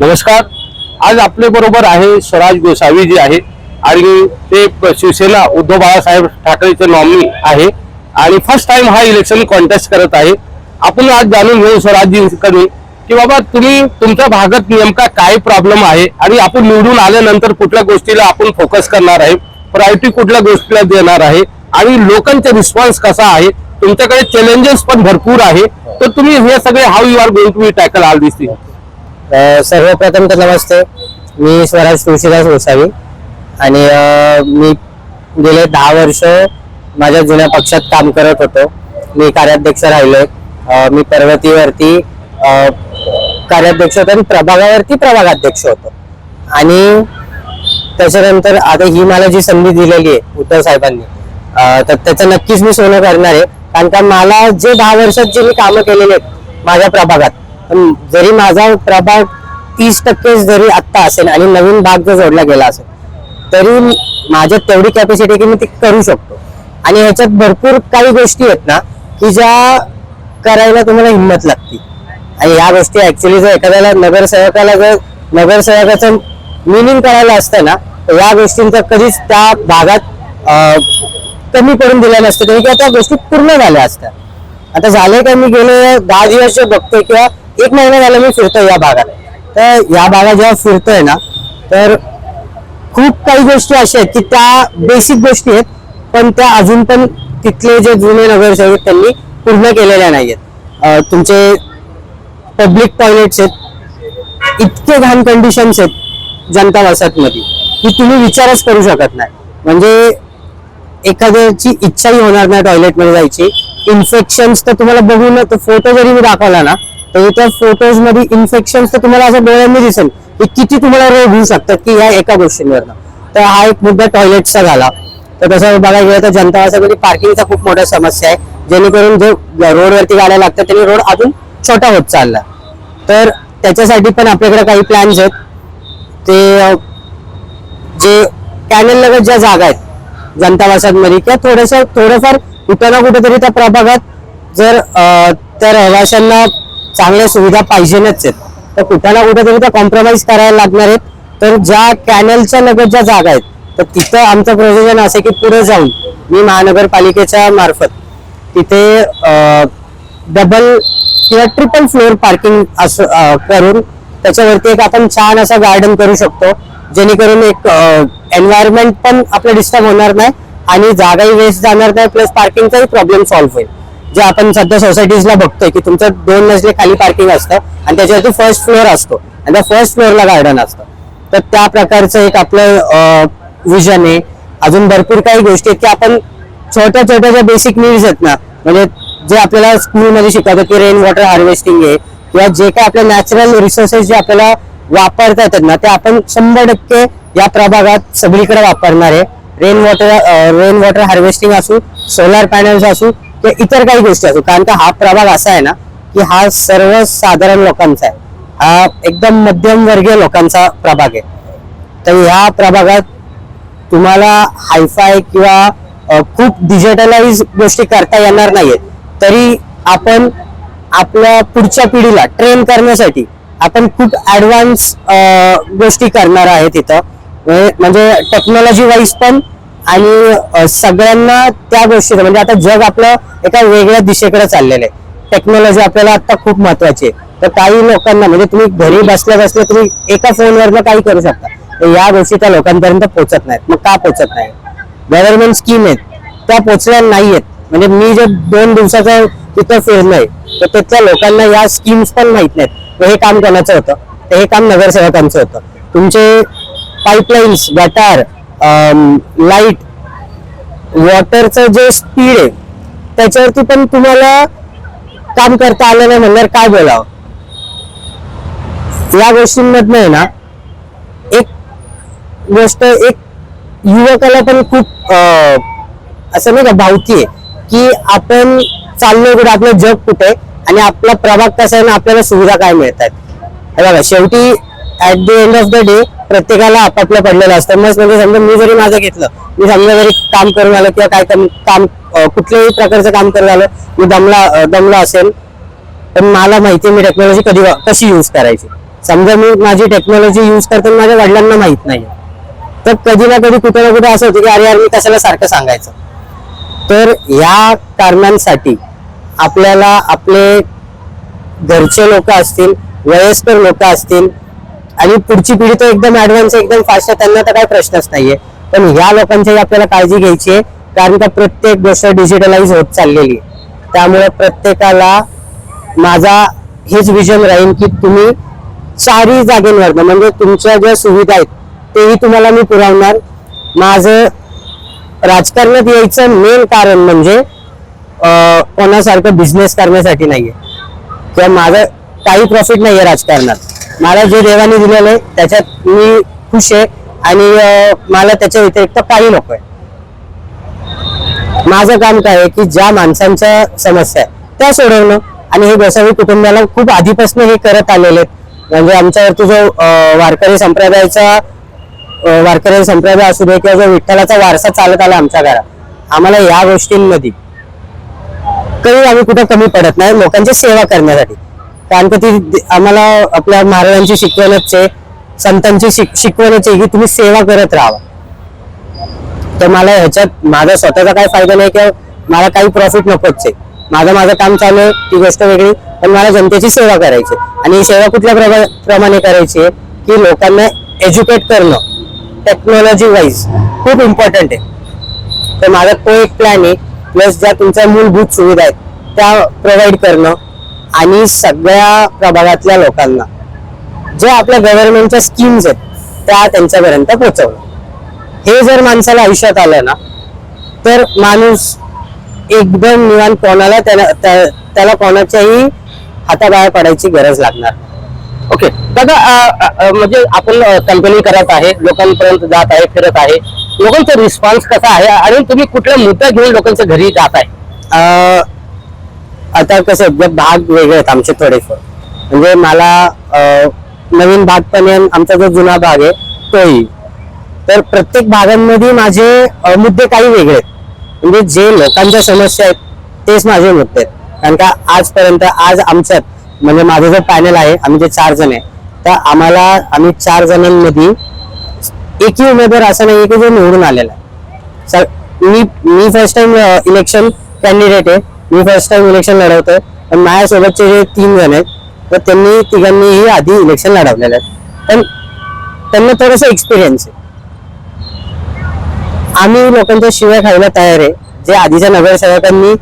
नमस्कार. आज आपल्या बरोबर आहे स्वराज गोसावी जी आहे आणि ते शिवसेना उद्धव बाळासाहेब ठाकरेचे नॉमिनी आहे. आणि फर्स्ट टाइम हा इलेक्शन कॉन्टेस्ट करत आहे. आपण आज जाणून घेऊ स्वराजजींकडून की बाबा तुम्ही तुमच्या भागात नेमका काय प्रॉब्लेम आहे आणि आपण निवडून आल्यानंतर कुठल्या गोष्टीला आपण फोकस करणार आहे? प्रायोरिटी कुठल्या गोष्टीला देणार आहे? आणि लोकांचा रिस्पॉन्स कसा आहे? तुमच्याकडे चॅलेंजेस पण भरपूर आहे. तर तुम्ही हे सगळे how you are going to tackle all this thing सर्वप्रथम तर नमस्ते. मी स्वराज तुळशीदास गोसावी. आणि मी गेले दहा वर्ष माझ्या जुन्या पक्षात काम करत होतो. मी कार्याध्यक्ष राहिलोय. मी पर्वतीवरती कार्याध्यक्ष होतो आणि प्रभागावरती प्रभागाध्यक्ष होतो. आणि त्याच्यानंतर आता ही मला जी संधी दिलेली आहे उद्धव साहेबांनी तर त्याचं नक्कीच मी सोनं करणार आहे. कारण का मला जे दहा वर्षात जे मी कामं केलेली आहेत माझ्या प्रभागात जरी माझा प्रभाग तीस टक्के जरी आत्ता असेल आणि नवीन भाग जर जोडला गेला असेल तरी माझ्यात तेवढी कॅपॅसिटी की मी ती करू शकतो. आणि ह्याच्यात भरपूर काही गोष्टी आहेत ना की ज्या करायला तुम्हाला हिंमत लागते. आणि या गोष्टी ऍक्च्युली जर एखाद्याला नगरसेवकाला जर नगरसेवकाचं मिनिंग करायला असतं ना तर या गोष्टींचा कधीच त्या भागात कमी करून दिलेलं नसतं तरी किंवा त्या गोष्टी पूर्ण झाल्या असतात आता झाले का मी गेले दहा दिवस जे बघतोय किंवा एक महिना झाला मी फिरतोय या भागात. तर या भागात जेव्हा फिरतोय ना तर खूप काही गोष्टी अशा आहेत की त्या बेसिक गोष्टी आहेत पण त्या अजून पण तिथले जे जुने नगरसेवक आहेत, त्यांनी पूर्ण केलेल्या नाहीयेत. तुमचे पब्लिक टॉयलेट्स आहेत इतके घाण कंडिशन्स आहेत जनता वसाहतमध्ये की तुम्ही विचारच करू शकत नाही. म्हणजे एखाद्याची इच्छाही होणार नाही टॉयलेटमध्ये जायची. इन्फेक्शन्स तर तुम्हाला बघून तो फोटो जरी मी दाखवला ना तर त्या फोटोजमध्ये इन्फेक्शन्स तर तुम्हाला असं डोळ्यांनी दिसेल की किती तुम्हाला रोग होऊ शकतात की या एका गोष्टींवरनं. तर हा एक मुद्दा टॉयलेटचा झाला. तर तसं बघायला गेलं तर जनता वासामध्ये पार्किंगचा खूप मोठा समस्या आहे. जेणेकरून जो रोडवरती गाड्या लागतात त्यांनी रोड अजून छोटा होत चालला. तर त्याच्यासाठी पण आपल्याकडे काही प्लॅन्स आहेत. ते जे कॅनल लगत ज्या जागा आहेत जनता किंवा थोडस थोडंफार कुठं ना कुठेतरी त्या प्रभागात जर त्या रहिवाशांना चांगल्या सुविधा पाहिजेनच आहेत. तर कुठं ना कुठेतरी त्या कॉम्प्रोमाइज करायला लागणार आहेत. तर ज्या कॅनलच्या लगत ज्या जागा आहेत तर तिथं आमचं प्रयोजन असं की पुढे जाऊन मी महानगरपालिकेच्या मार्फत तिथे डबल किंवा ट्रिपल फ्लोअर पार्किंग असं करून त्याच्यावरती एक आपण छान असं गार्डन करू शकतो. जेणेकरून एक एन्व्हायरमेंट पण आपलं डिस्टर्ब होणार नाही आणि जागाही वेस्ट जाणार नाही प्लस पार्किंगचाही प्रॉब्लेम सॉल्व्ह होईल. जे आपण सध्या सोसायटीजला बघतोय की तुमचं दोन मजले खाली पार्किंग असतं आणि त्याच्यावरती फर्स्ट फ्लोअर असतो. आणि त्या फर्स्ट फ्लोअरला गार्डन असतं. तर त्या प्रकारचं एक आपलं विजन आहे. अजून भरपूर काही गोष्टी आहेत की आपण छोट्या छोट्या ज्या बेसिक नीड्स आहेत ना म्हणजे जे आपल्याला स्कूलमध्ये शिकवतात की रेन वॉटर हार्वेस्टिंग आहे किंवा जे काही आपल्या नॅचरल रिसोर्सेस जे आपल्याला वापरता येतात ना ते आपण शंभर टक्के या प्रभागात सगळीकडे वापरणार आहे. Rain water rain water harvesting असू सोलार पॅनल्स असू किंवा इतर काही गोष्टी असो कारण का हा प्रभाग असा आहे ना की हा सर्वसाधारण लोकांचा आहे. हा एकदम मध्यम वर्गीय लोकांचा प्रभाग आहे. तर ह्या प्रभागात तुम्हाला हायफाय किंवा खूप डिजिटलाइज गोष्टी करता येणार नाहीयेत. तरी आपण आपल्या पुढच्या पिढीला ट्रेन करण्यासाठी आपण खूप ऍडव्हान्स गोष्टी करणार आहे तिथं. म्हणजे- म्हणजे टेक्नॉलॉजी वाईज पण आणि सगळ्यांना त्या गोष्टीचं म्हणजे आता जग आपलं एका वेगळ्या दिशेकडे चाललेलं आहे. टेक्नॉलॉजी आपल्याला आता खूप महत्वाची आहे. तर काही लोकांना म्हणजे तुम्ही घरी बसल्या बसल्या तुम्ही एका फोनवरनं काही करू शकता. तर या गोष्टी त्या लोकांपर्यंत पोहोचत नाहीत. मग का पोहोचत नाही गव्हर्नमेंट स्कीम आहेत. त्या पोचल्या आहेत म्हणजे मी जे दोन दिवसाचं तिथं फिरलोय तर तिथल्या लोकांना या स्कीम्स पण माहीत नाहीत. तर हे काम कोणाचं होतं? तर हे काम नगरसेवकांचं होतं. तुमचे पाईपलाईन्स गटार लाइट वॉटरचं जे स्पीड आहे त्याच्यावरती पण तुम्हाला काम करता आलं नाही म्हणणार काय बोलावं? या गोष्टींमधनं आहे ना एक गोष्ट एक युवकाला पण खूप असं नाही का भावती आहे की आपण चाललोय कुठे आपलं जग कुठे आणि आपला प्रभाग कसा आहे ना आपल्याला सुविधा काय मिळत आहेत हे बघा शेवटी at the end of the day प्रत्येकाला आपापलं पडलेलं असतं. मग म्हणजे समजा मी जरी माझं घेतलं मी समजा जरी काम करून आलो किंवा काय काम कुठल्याही प्रकारचं काम करून आलो मी दमला अं, दमलो असेल पण मला माहिती आहे मी टेक्नॉलॉजी कधी कशी यूज करायची. समजा मी माझी टेक्नॉलॉजी यूज करताना माझ्या वडिलांना माहीत नाही तर कधी ना कधी कुठे ना कुठे असं होतं की अरे यार मी कशाला सारखं सांगायचं. तर या कारणांसाठी आपल्याला आपले घरचे लोक असतील वयस्कर लोक असतील आणि पुढची पिढी तर एकदम ऍडव्हान्स एकदम फास्ट आहे. त्यांना तर काही प्रश्नच नाहीये. पण ह्या लोकांची आपल्याला काळजी घ्यायची आहे कारण का प्रत्येक गोष्ट डिजिटलाइज होत चाललेली आहे. त्यामुळे प्रत्येकाला माझा हेच विजन राहील की तुम्ही चारही जागेंवर म्हणजे तुमच्या ज्या सुविधा आहेत तेही तुम्हाला मी पुरवणार. माझं राजकारणात यायचं मेन कारण म्हणजे कोणासारखं बिझनेस करण्यासाठी नाहीये. किंवा माझं काही प्रॉफिट नाहीये राजकारणात. मला जे देवाने दिलेलं आहे त्याच्यात मी खुश आहे आणि मला त्याच्या व्यतिरिक्त काही नको आहे. माझं काम काय आहे की ज्या माणसांच्या समस्या आहे त्या सोडवणं आणि हे गोसावी कुटुंबाला खूप आधीपासून हे करत आलेले आहेत. म्हणजे आमच्यावरती जो वारकरी संप्रदायाचा वारकरी संप्रदाय असू दे किंवा जो विठ्ठलाचा वारसा चालत आला आमच्या घरात आम्हाला या गोष्टींमध्ये कधी आम्ही कुठं कमी पडत नाही लोकांची सेवा करण्यासाठी. कारण का ती आम्हाला आपल्या महाराजांची शिकवणच आहे संतांची शिक- शिकवणच आहे की तुम्ही सेवा करत राहा. तर मला ह्याच्यात माझा स्वतःचा काही फायदा नाही किंवा मला काही प्रॉफिट नकोच आहे. माझं माझं काम चालू आहे ती गोष्ट वेगळी पण मला जनतेची सेवा करायची आहे. आणि ही सेवा कुठल्या प्रमा- प्रमाणे करायची आहे की लोकांना एज्युकेट करणं टेक्नॉलॉजी वाईज खूप इम्पॉर्टंट आहे. तर माझा तो एक प्लॅन आहे प्लस ज्या तुमच्या मूलभूत सुविधा आहेत त्या प्रोव्हाइड करणं आणि सगळ्या प्रभागातल्या लोकांना जे आपल्या गव्हर्नमेंटच्या स्कीम्स आहेत त्या त्यांच्यापर्यंत पोहोचवणं. हे जर माणसाला आयुष्यात आलं ना तर माणूस एकदम निवांत कोणाला त्याला त्या- त्याला कोणाच्याही हाताबाहेर पडायची गरज लागणार. ओके. दादा म्हणजे आपण कंपनी करत आहे लोकांपर्यंत जात आहे फिरत आहे. लोकांचा रिस्पॉन्स कसा आहे? आणि तुम्ही कुठला मुद्दा घेऊन लोकांच्या घरी जात आहे? अं, आता कसं भाग वेगळे आहेत आमचे थोडेफार. म्हणजे मला नवीन भाग पण आहे आमचा जो जुना भाग आहे तोही. तर प्रत्येक भागांमध्ये माझे मुद्दे काही वेगळे आहेत. म्हणजे जे लोकांच्या समस्या आहेत तेच माझे मुद्दे आहेत. कारण का आजपर्यंत आज आमच्यात म्हणजे माझं जो पॅनल आहे आम्ही जे चार जण आहे तर आम्हाला आम्ही चार जणांमध्ये एकही उमेदवार असा नाही की जो निवडून आलेला आहे. सर मी मी फर्स्ट टाइम इलेक्शन कॅन्डिडेट आहे. मी फर्स्ट टाइम इलेक्शन लढवतोय. पण माझ्यासोबतचे जे तीन जण आहेत तर त्यांनी तिघांनीही आधी इलेक्शन लढवलेलं आहे पण त्यांना थोडस एक्सपिरियन्स आहे. आम्ही लोकांच्या शिवाय खायला तयार आहे. जे आधीच्या नगरसेवकांनी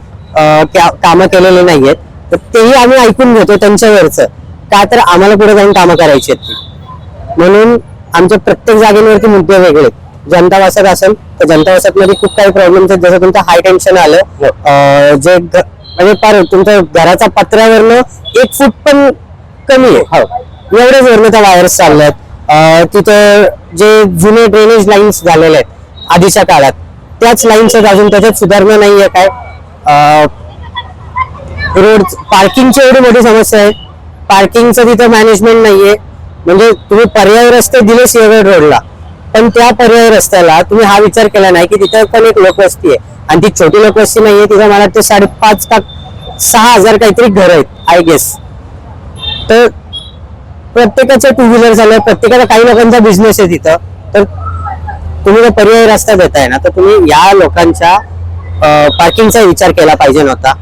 कामं केलेले नाहीयेत तर तेही आम्ही ऐकून घेतो त्यांच्यावरचं. का तर आम्हाला पुढे जाऊन कामं करायची आहेत म्हणून आमच्या प्रत्येक जागेवरती मुद्दे वेगळे आहेत. जनता वसाहत असेल तर जनता वसाहत मध्ये खूप काही प्रॉब्लेम्स आहेत. जसं तुमचं हाय टेन्शन आलं अं, जे म्हणजे फार तुमच्या घराच्या पत्र्यावरनं एक फूट पण कमी आहे. हो. एवढेच वरनं त्या वायर्स चालल्यात. तिथं जे जुने ड्रेनेज लाईन्स झालेले आहेत आधीच्या काळात त्याच लाईन्स अजून त्याच्यात सुधारणा नाहीये काय. रोड पार्किंगची एवढी मोठी समस्या आहे. पार्किंगचं तिथं मॅनेजमेंट नाहीये. म्हणजे तुम्ही पर्याय रस्ते दिले सिंहगड रोडला पण त्या पर्याय रस्त्याला तुम्ही हा विचार केला नाही की तिथं पण एक लोकवस्ती आहे. आणि ती छोटी लोकवस्ती नाहीये तिथं मला वाटतं साडेपाच का सहा हजार काहीतरी घर आहेत आय गेस तर प्रत्येकाचं टू व्हीलर झालं प्रत्येकाला काही लोकांचा बिझनेस आहे तिथं. तर तुम्ही जर पर्यायी रस्ता देताय ना तर तुम्ही या लोकांच्या पार्किंगचा विचार केला पाहिजे नव्हता.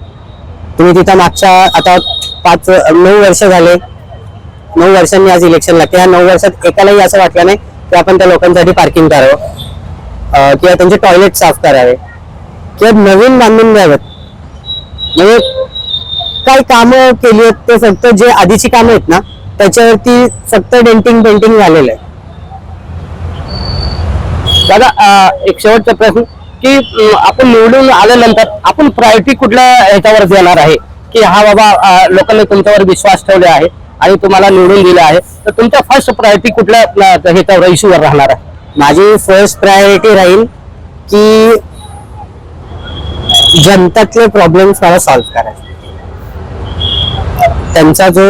तुम्ही तिथं मागच्या आता पाच नऊ वर्ष झाले. नऊ वर्षांनी आज इलेक्शन लागते. या नऊ वर्षात एकालाही असं वाटलं नाही की आपण त्या लोकांसाठी पार्किंग करावं. किंवा त्यांचे टॉयलेट साफ करावे. किंवा नवीन बांधून द्यावेत म्हणजे काही कामं केली आहेत ते फक्त जे आधीची कामं आहेत ना त्याच्यावरती फक्त डेंटिंग पेंटिंग झालेलं आहे. दादा एक शेवटचा प्रश्न की आपण निवडून आल्यानंतर आपण प्रायोरिटी कुठल्या ह्याच्यावर देणार आहे? की हा बाबा लोकांनी तुमच्यावर विश्वास ठेवले आहे? आणि तुम्हाला निवडून दिलं आहे. तर तुमच्या फर्स्ट प्रायोरिटी कुठल्या ह्याच्यावर इश्यूवर राहणार आहे? माझी फर्स्ट प्रायोरिटी राहील की जनतातले प्रॉब्लेम्स मला सॉल्व्ह करायचे. त्यांचा जो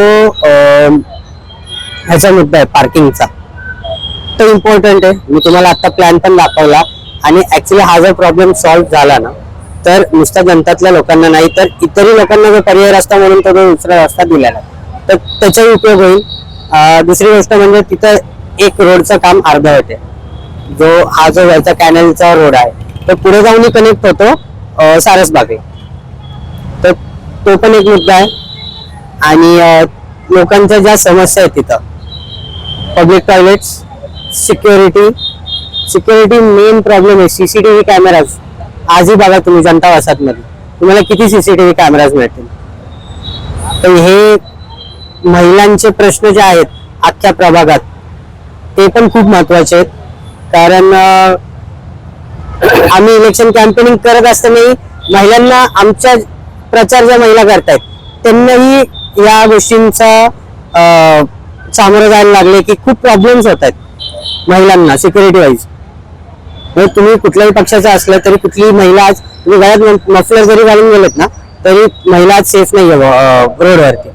ह्याचा मुद्दा आहे पार्किंगचा तो इम्पॉर्टंट आहे. मी तुम्हाला आता प्लॅन पण दाखवला. आणि ऍक्च्युली हा जर प्रॉब्लेम सॉल्व्ह झाला ना तर नुसत्या जनतातल्या लोकांना नाही तर इतरही लोकांना जो पर्याय रस्ता म्हणून तो जो दुसरा रस्ता दिलेला आहे तर त्याचाही उपयोग होईल. दुसरी गोष्ट म्हणजे तिथं एक रोडचं काम अर्ध होते जो हा जो वरचा कॅनलचा रोड आहे तो पुढे जाऊन कनेक्ट होतो सारसबागे तर तो पण एक मुद्दा आहे. आणि लोकांच्या ज्या समस्या आहेत तिथं public toilets security security main problem आहे. सीसीटीव्ही कॅमेराज आजही बघा तुम्ही जनता वसाहतमध्ये तुम्हाला किती सीसीटीव्ही कॅमेराज मिळतील? तर हे महिलांचे प्रश्न जे आहेत आजच्या प्रभागात ते पण खूप महत्त्वाचे आहेत. कारण आम्ही इलेक्शन कॅम्पेनिंग करत असतानाही महिलांना आमच्या प्रचार ज्या महिला करतायत त्यांनाही या गोष्टींचा सामोरं जायला लागले की खूप प्रॉब्लेम्स होत आहेत महिलांना सिक्युरिटी वाईज म्हणजे तुम्ही कुठल्याही पक्षाचा असलं तरी कुठलीही महिला आज तुम्ही गळ्यात मफलर जरी घालून गेलेत ना तरी महिला आज सेफ नाही आहे रोडवरती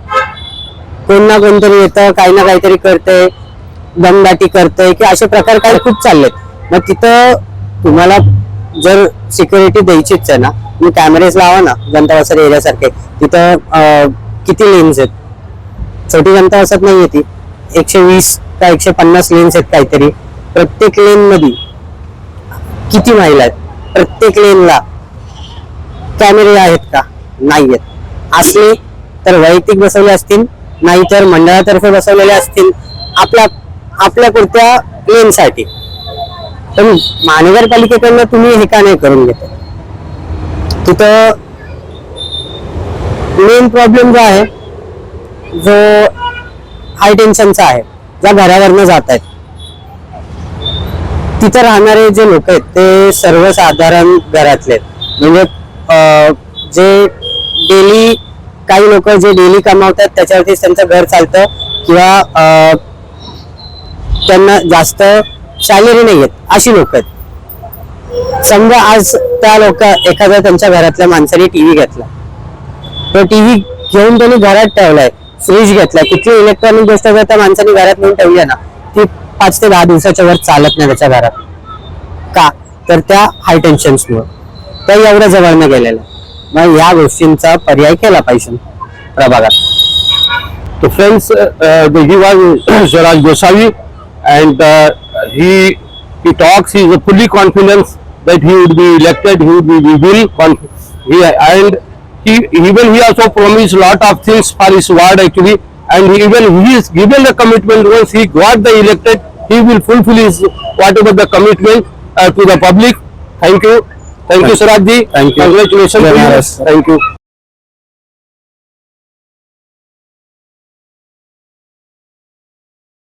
कोण ना कोणतरी येतं काही ना काहीतरी करते दमदाटी करते की असे प्रकार काही खूप चाललेत. मग तिथं तुम्हाला जर सिक्युरिटी द्यायचीच आहे ना तुम्ही कॅमेरेज लावा ना जनता एरियासारखे. तिथं किती लेन्स आहेत? छोटी जनता नाही आहे ती. एकशे वीस का एकशे पन्नास लेन्स आहेत काहीतरी. प्रत्येक लेन मध्ये किती महिला आहेत? प्रत्येक लेनला कॅमेरे आहेत का? नाही आहेत असले तर वैयक्तिक बसवले असतील नाहीतर मंडळातर्फे बसवलेले असतील आपल्या आपल्या पुरत्या लेनसाठी पण महानगरपालिकेकडनं तुम्ही हे का नाही करून घेत? तिथं मेन प्रॉब्लेम जो आहे जो हाय टेन्शनचा आहे ज्या घरावरनं जात आहेत. तिथं राहणारे जे लोक आहेत ते सर्वसाधारण घरातले आहेत. म्हणजे जे डेली काही लोक जे डेली कमावतात त्याच्यावरती त्यांचं घर चालतं किंवा त्यांना जास्त सॅलरी नाही आहेत अशी लोक आहेत. समजा आज त्या लोक एखाद्या त्यांच्या घरातल्या माणसाने टीव्ही घेतला. तो टीव्ही घेऊन त्यांनी घरात ठेवलाय फ्रीज घेतलाय कुठली इलेक्ट्रॉनिक गोष्ट जर त्या माणसाने घरात नेऊन ठेवली ना ती पाच ते दहा दिवसाच्या वर चालत नाही त्याच्या घरात. का? तर त्या हाय टेन्शन्समुळे त्या एवढ्या जवळनं गेलेल्या. मग या गोष्टींचा पर्याय केला पाहिजे प्रभागात So friends, uh, uh, he was Swaraj Gosavi and he talks, he is fully confident that he would be elected, he would be, we will, he, and he, even he also promised lot of things for his ward actually and he even he is given the commitment once he got the elected, he will fulfill his whatever the commitment uh, to the public. Thank you. Thank you sir आजी thank you congratulation thank you